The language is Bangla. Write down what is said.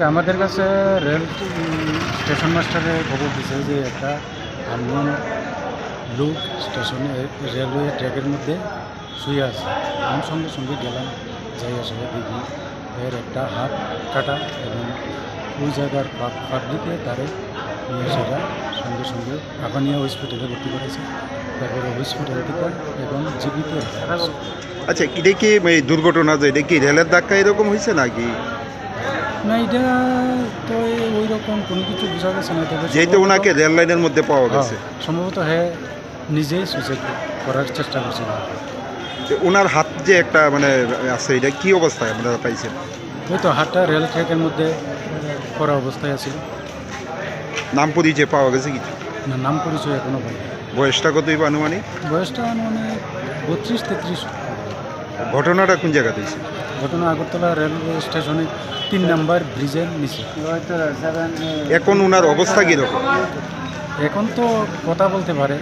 আচ্ছা আমাদের কাছে রেল স্টেশন মাস্টারে খবর দিছে যে একটা আননোন লোক স্টেশনে, রেলওয়ে ট্র্যাকের মধ্যে শুয়ে আছে। আমি সঙ্গে সঙ্গে গেলাম, যাই আসলে দেখি এর একটা হাত কাটা এবং ওই জায়গার পাবলিকে তারে সেটা সঙ্গে সঙ্গে আগানিয়া হসপিটালে ভর্তি করেছে। তারপরে হসপিটাল থেকে এবং জীবিত আচ্ছা এটা কি দুর্ঘটনা যে এটা কি রেলের ধাক্কা এরকম হয়েছে নাকি? না এটা তো ওই রকম কোনো কিছু বোঝা গেছে না তবে যেহেতু ওনাকে রেল লাইনের মধ্যে পাওয়া গেছে। হ্যাঁ, সম্ভবত হ্যাঁ নিজেই সুইসাইড করার চেষ্টা করছিল ওনার হাত যে একটা মানে আছে এটা কি অবস্থায় আপনারা পাইছেন? ওই তো হাতটা রেল ট্র্যাকের মধ্যে করা অবস্থায় আছে। নাম পরিচয় পাওয়া গেছে কিছু না নাম পরিচয় এখনও পাই বয়সটা কতই আনুমানিক? বয়সটা মানে বত্রিশ তেত্রিশ। ঘটনাটা কোন জায়গাতে হয়েছে? ঘটনা আগরতলা রেলওয়ে স্টেশনে তিন নাম্বার ব্রিজের নিচে। এখন ওনার অবস্থা কীরকম? এখন তো কথা বলতে পারে।